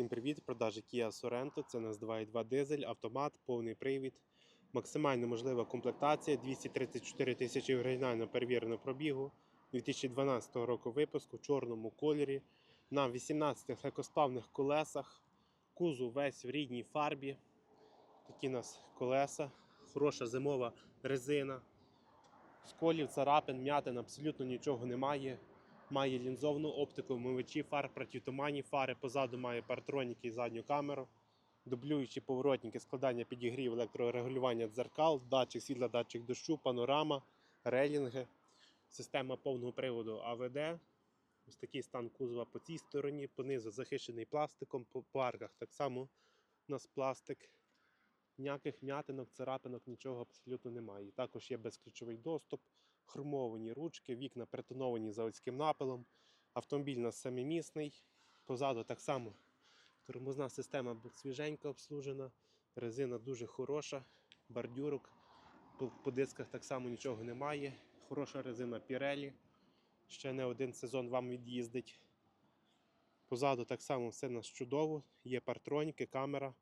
Всім привіт! Продажі Kia Sorento. Це у нас 2.2 дизель, автомат, повний привід. Максимально можлива комплектація 234 тисячі оригінально перевіреного пробігу 2012 року випуску в чорному кольорі на 18 легкосплавних колесах. Кузов весь в рідній фарбі. Такі у нас колеса, хороша зимова резина. Сколів, царапин, м'ятин, абсолютно нічого немає. Має лінзовну оптику, вмивачі фар, протитуманні фари, позаду має партроніки і задню камеру, дублюючі поворотники, складання підігрів, електрорегулювання дзеркал, датчик світла, датчик дощу, панорама, рейлінги, система повного приводу АВД. Ось такий стан кузова по цій стороні, понизу захищений пластиком, по по арках так само у нас пластик. Ніяких м'ятинок, царапинок, нічого абсолютно немає. Також є безключовий доступ, хромовані ручки, вікна притоновані заводським напилом. Автомобіль у нас семимісний. Позаду так само тормозна система свіженька обслужена, резина дуже хороша, бордюрок. По, по дисках так само нічого немає. Хороша резина Pirelli. Ще не один сезон вам від'їздить. Позаду так само все у нас чудово. Є партроніки, камера,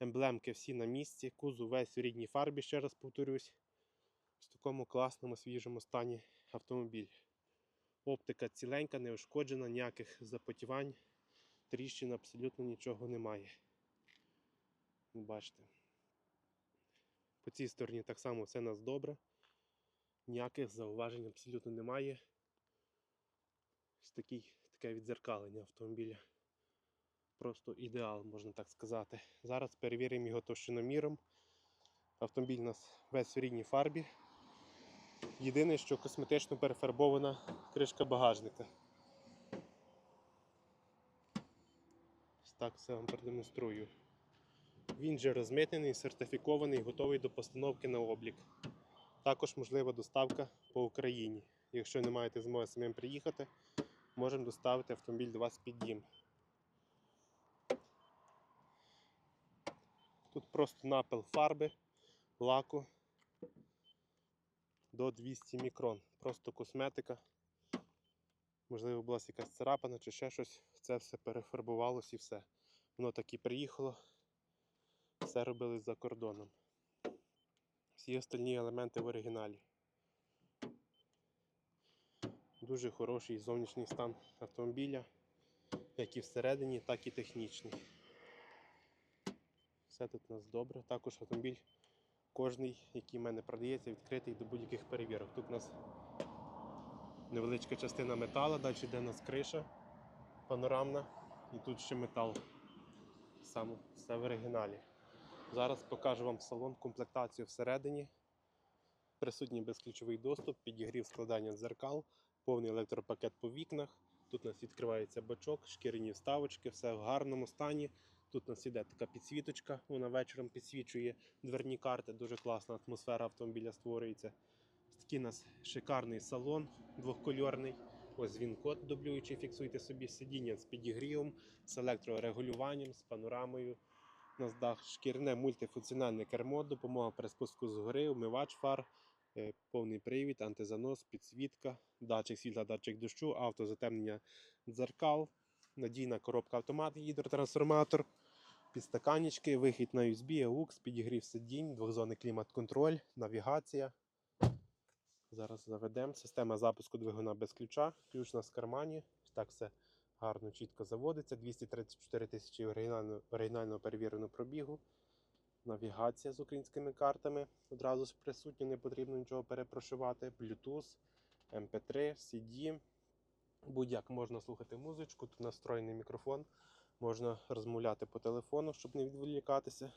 емблемки всі на місці, кузов весь в рідній фарбі, ще раз повторюсь. В такому класному свіжому стані автомобіль. Оптика ціленька, не ушкоджена, ніяких запотівань, тріщин абсолютно нічого немає. Ну, Бачите. По цій стороні так само все у нас добре. Ніяких зауважень абсолютно немає. Ось такий, таке відзеркалення автомобіля. Просто ідеал, можна так сказати. Зараз перевіримо його товщиноміром. Автомобіль у нас весь в рідній фарбі. Єдине, що косметично перефарбована кришка багажника. Ось так все вам продемонструю. Він же розмитнений, сертифікований, готовий до постановки на облік. Також можлива доставка по Україні. Якщо не маєте змоги самим приїхати, можемо доставити автомобіль до вас під дім. Тут просто напил фарби, лаку до 200 мікрон. Просто косметика. Можливо, була якась царапина чи ще щось. Це все перефарбувалось і все. Воно так і приїхало. Все робили за кордоном. Всі остальні елементи в оригіналі. Дуже хороший зовнішній стан автомобіля, як і всередині, так і технічний. Все тут у нас добре. Також автомобіль кожний, який в мене продається, відкритий до будь-яких перевірок. Тут у нас невеличка частина металу, далі йде у нас криша панорамна і тут ще метал. Саме все в оригіналі. Зараз покажу вам салон, комплектацію всередині. Присутній безключовий доступ, підігрів складання дзеркал, повний електропакет по вікнах. Тут у нас відкривається бачок, шкіряні вставочки, все в гарному стані. Тут у нас іде така підсвіточка, вона вечором підсвічує дверні карти. Дуже класна атмосфера автомобіля створюється. Такий у нас шикарний салон двохкольорний. Ось він код дублюючий, фіксуйте собі сидіння з підігрівом, з електрорегулюванням, з панорамою. У нас дах шкірне мультифункціональне кермо, допомога при спуску згори, умивач фар, е, повний привід, антизанос, підсвітка, датчик світла, датчик дощу, автозатемнення дзеркал, надійна коробка автомат, гідротрансформатор, підстаканнички, вихід на USB, AUX, підігрів сидінь, двохзонний клімат-контроль, навігація. Зараз заведемо. Система запуску двигуна без ключа. Ключ у нас в кармані. Так все гарно, чітко заводиться. 234 тисячі оригінально, оригінально перевіреного пробігу. Навігація з українськими картами. Одразу ж присутня, не потрібно нічого перепрошувати. Bluetooth, MP3, CD. Будь-як можна слухати музичку. Тут настроєний мікрофон. Можна розмовляти по телефону, щоб не відволікатися.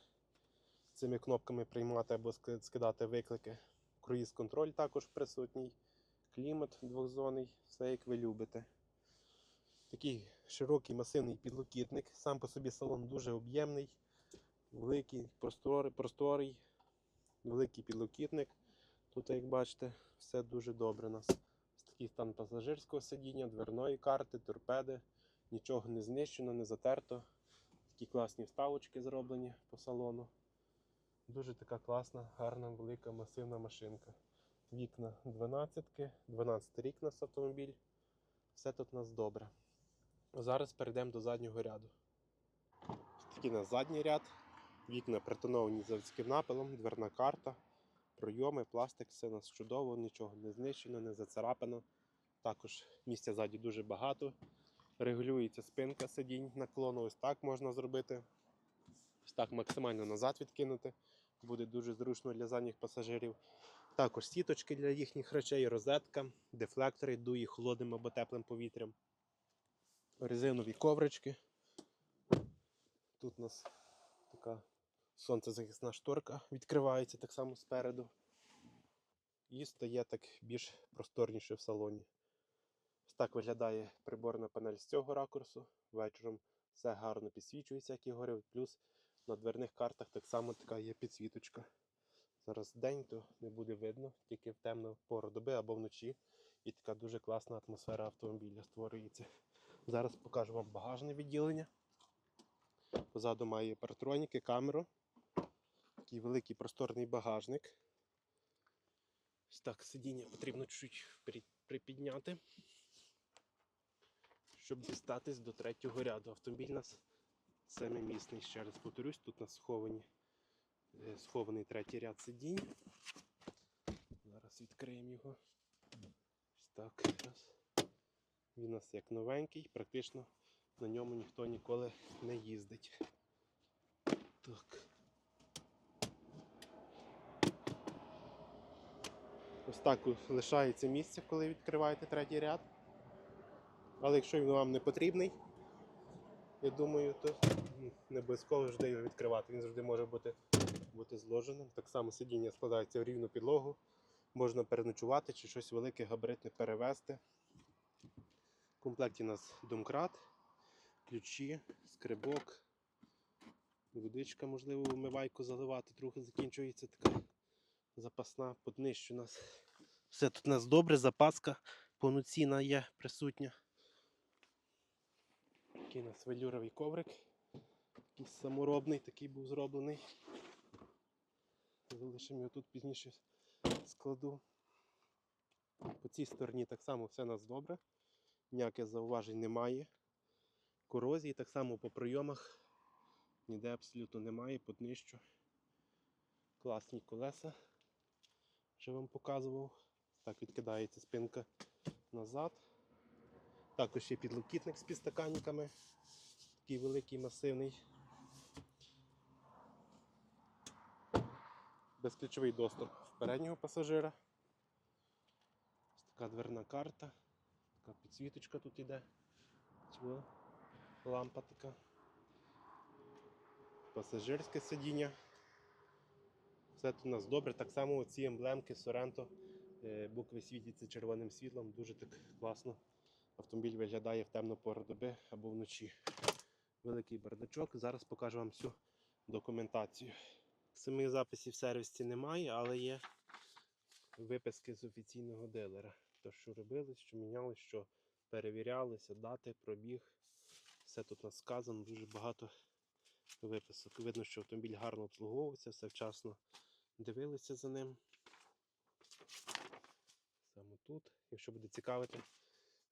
Цими кнопками приймати або скидати виклики. Круїз контроль також присутній. Клімат двохзонний, все як ви любите. Такий широкий масивний підлокітник. Сам по собі салон дуже об'ємний, великий, просторий, просторий, великий підлокітник. Тут, як бачите, все дуже добре у нас. Такий стан пасажирського сидіння, дверної карти, торпеди. Нічого не знищено, не затерто. Такі класні вставочки зроблені по салону. Дуже така класна, гарна, велика, масивна машинка. Вікна 12, 12 рік у нас автомобіль. Все тут у нас добре. Зараз перейдемо до заднього ряду. такий на задній ряд. Вікна притоновані заводським напилом, дверна карта, пройоми, пластик, все у нас чудово, нічого не знищено, не зацарапано. Також місця ззаді дуже багато. Регулюється спинка сидінь наклону. Ось так можна зробити. Ось так максимально назад відкинути. Буде дуже зручно для задніх пасажирів. Також сіточки для їхніх речей, розетка, дефлектори, дує холодним або теплим повітрям. Резинові коврички. Тут у нас така сонцезахисна шторка відкривається так само спереду. І стає так більш просторніше в салоні. Ось так виглядає приборна панель з цього ракурсу. Вечором все гарно підсвічується, як я говорив. Плюс на дверних картах так само така є підсвіточка. Зараз день, то не буде видно, тільки в темну пору доби або вночі. І така дуже класна атмосфера автомобіля створюється. Зараз покажу вам багажне відділення. Позаду має паратроніки, камеру. Такий великий просторний багажник. Так сидіння потрібно чуть при- припідняти, щоб дістатись до третього ряду. Автомобіль у нас семимісний, ще раз повторюсь, тут у нас сховані, е, схований третій ряд сидінь. Зараз відкриємо його. Ось так. Він у нас як новенький, практично на ньому ніхто ніколи не їздить. Так. Ось так лишається місце, коли відкриваєте третій ряд. Але якщо він вам не потрібний, я думаю, то не обов'язково завжди його відкривати. Він завжди може бути, бути зложеним. Так само сидіння складається в рівну підлогу. Можна переночувати чи щось велике габаритне перевезти. В комплекті у нас домкрат, ключі, скрибок, водичка, можливо, вмивайку заливати, трохи закінчується така запасна поднищ нас. Все тут у нас добре, запаска повноцінна є присутня. Такий у нас велюровий коврик. Такий саморобний, такий був зроблений. Залишимо його тут пізніше складу. По цій стороні так само все у нас добре. Ніяких зауважень немає. Корозії так само по прийомах. Ніде абсолютно немає, поднищу. Класні колеса. Вже вам показував. Так відкидається спинка назад. Також є підлокітник з підстаканниками. Такий великий, масивний. Безключовий доступ переднього пасажира. Ось така дверна карта. Така підсвіточка тут іде. Лампа така. Пасажирське сидіння. Все у нас добре. Так само ці емблемки е, Букви світяться червоним світлом. Дуже так класно. Автомобіль виглядає в темну пору доби або вночі. Великий бардачок. Зараз покажу вам всю документацію. Самих записів в сервісі немає, але є виписки з офіційного дилера. То, що робили, що міняли, що перевірялися, дати, пробіг. Все тут у нас сказано, дуже багато виписок. Видно, що автомобіль гарно обслуговувався, все вчасно дивилися за ним. Саме тут. Якщо буде цікавити,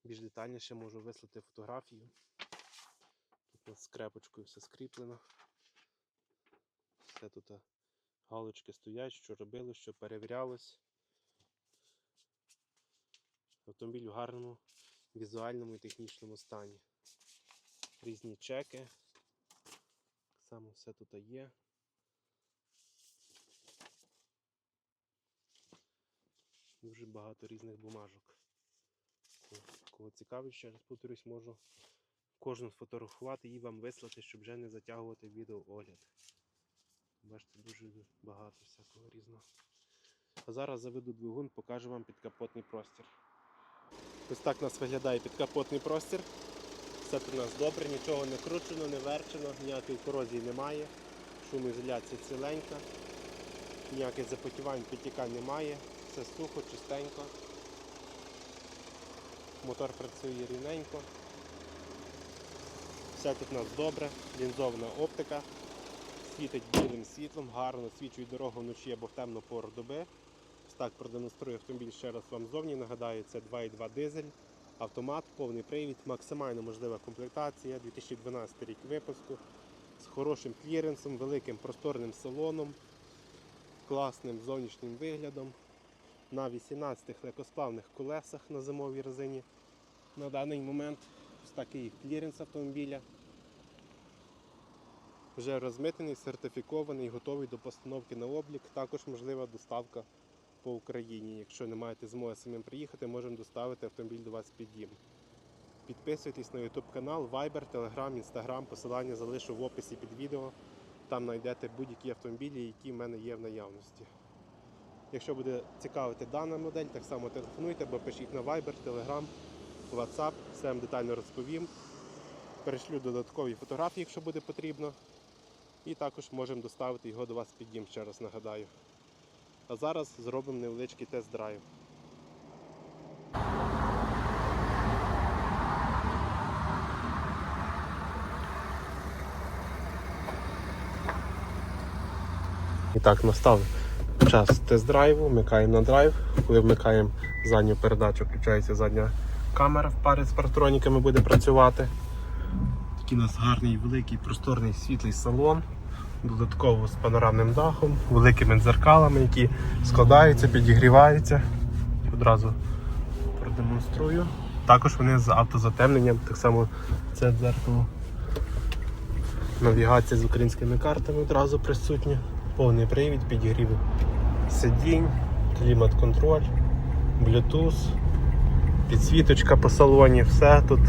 більш детальніше можу вислати фотографію. Тут у нас скрепочкою все скріплено. Все тут галочки стоять, що робили, що перевірялось. Автомобіль в гарному візуальному і технічному стані. Різні чеки. Так само все тут є. Дуже багато різних бумажок. Кого- Кого цікавить, ще раз повторюсь, можу кожну сфотографувати і вам вислати, щоб вже не затягувати відеоогляд. Бачите, дуже багато всякого різного. А зараз заведу двигун, покажу вам підкапотний простір. Ось так у нас виглядає підкапотний простір. Все тут у нас добре, нічого не кручено, не верчено, ніякої корозії немає. Шумоізоляція ціленька, ніяких запотівань, підтікань немає. Все сухо, чистенько. Мотор працює рівненько. Все тут у нас добре, лінзована оптика, світить білим світлом, гарно свічує дорогу вночі або в темну пору доби. Ось так продемонструю автомобіль ще раз вам зовні. Нагадаю, це 2.2 дизель, автомат, повний привід, максимально можлива комплектація, 2012 рік випуску. з хорошим кліренсом, великим просторним салоном, класним зовнішнім виглядом. На 18 легкосплавних колесах на зимовій резині. На даний момент ось такий кліренс автомобіля. Вже розмитений, сертифікований, готовий до постановки на облік. Також можлива доставка по Україні. Якщо не маєте змоги самим приїхати, можемо доставити автомобіль до вас під дім. Підписуйтесь на YouTube канал, Viber, Telegram, Instagram. Посилання залишу в описі під відео. Там знайдете будь-які автомобілі, які в мене є в наявності. Якщо буде цікавити дана модель, так само телефонуйте або пишіть на Viber, Telegram, WhatsApp, все вам детально розповім. Перешлю додаткові фотографії, якщо буде потрібно. І також можемо доставити його до вас під дім, ще раз нагадаю. А зараз зробимо невеличкий тест-драйв. І так, настав час тест-драйву, вмикаємо на драйв. Коли вмикаємо задню передачу, включається задня камера в парі з партроніками буде працювати. Такий у нас гарний, великий, просторний світлий салон. Додатково з панорамним дахом, великими дзеркалами, які складаються, підігріваються. Одразу продемонструю. Також вони з автозатемненням, так само це дзеркало. Навігація з українськими картами одразу присутня. Повний привід, підігрів сидінь, клімат-контроль, Bluetooth, підсвіточка по салоні, все тут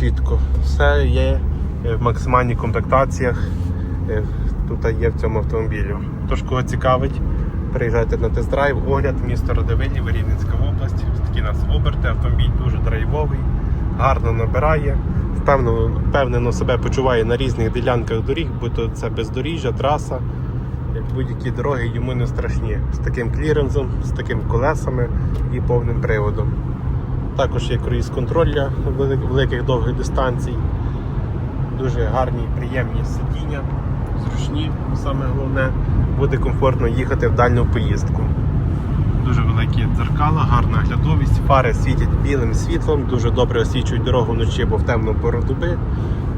чітко. Все є в максимальній комплектаціях. е, Тут є в цьому автомобілі. Тож, кого цікавить, приїжджайте на тест-драйв, огляд, місто Родовилів, Рівненська область. Ось такі нас оберти, автомобіль дуже драйвовий, гарно набирає, впевнено, впевнено себе почуває на різних ділянках доріг, будь-то це бездоріжжя, траса. Як будь-які дороги йому не страшні. З таким кліренсом, з такими колесами і повним приводом. Також є круїз контроль для великих довгих дистанцій. Дуже гарні, приємні сидіння, зручні, саме головне, буде комфортно їхати в дальню поїздку. Дуже великі дзеркала, гарна глядовість, фари світять білим світлом, дуже добре освічують дорогу вночі або в темну пору доби.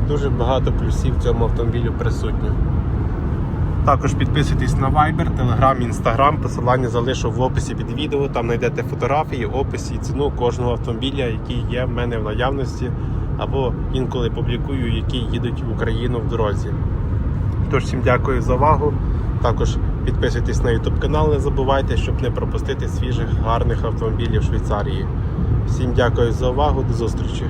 Дуже багато плюсів в цьому автомобілю присутньо. Також підписуйтесь на Viber, Telegram, Instagram. Посилання залишу в описі під відео. Там знайдете фотографії, опис і ціну кожного автомобіля, який є в мене в наявності, або інколи публікую, які їдуть в Україну в дорозі. Тож всім дякую за увагу. Також підписуйтесь на YouTube канал, не забувайте, щоб не пропустити свіжих гарних автомобілів Швейцарії. Всім дякую за увагу, до зустрічі!